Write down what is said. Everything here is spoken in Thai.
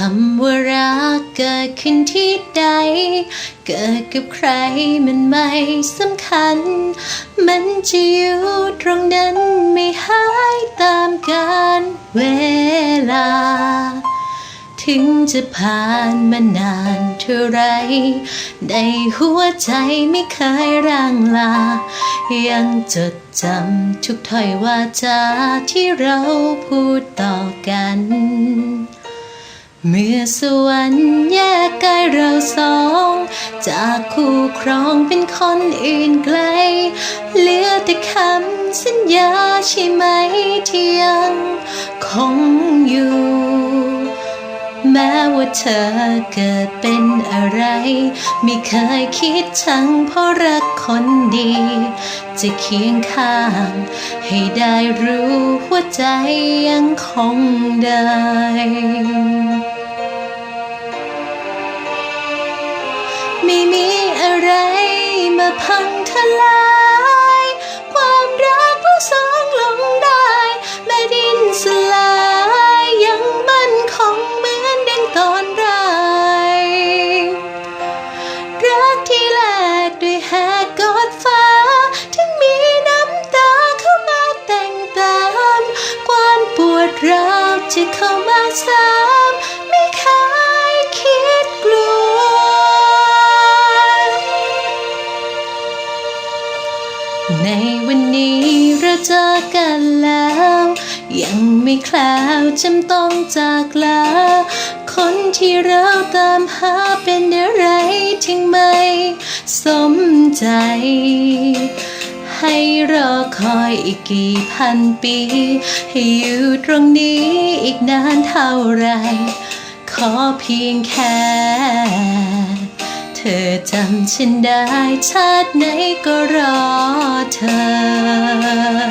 คำว่ารักเกิดขึ้นที่ใด เกิดกับใครมันไม่สำคัญ มันจะอยู่ตรงนั้นไม่หายตามกาลเวลา ถึงจะผ่านมานานเท่าไร ในหัวใจไม่เคยร่างลา ยังจดจำทุกถ้อยวาจาที่เราพูดต่อกัน เมื่อสวรรค์แยกกายเราสอง จากคู่ครองเป็นคนอื่นไกล เหลือแต่คำสัญญาใช่ไหมที่ยังคงอยู่ แม้ว่าเธอเกิดเป็นอะไร ไม่เคยคิดชังเพราะรักคนดี จะเคียงข้าง ให้ได้รู้หัวใจยังคงได้ ไม่มีอะไรมาพังทลาย ความรักเราสร้างลงได้ แม่ดินสลายยังมั่นคงเหมือนดังตอนแรกรักที่แลกด้วยแหกกอดฟ้า ถึงมีน้ำตาเข้ามาแต่งตาม ความปวดร้าวจะเข้ามาซ้ำ ในวันนี้เราเจอกันแล้ว ยังไม่คลาวจำต้องจากลา คนที่เราตามหาเป็นอะไรถึงไม่สมใจ ให้รอคอยอีกกี่พันปี ให้อยู่ตรงนี้อีกนานเท่าไร ขอเพียงแค่ ธอจำฉันได้ชาติไหนก็รอเธอ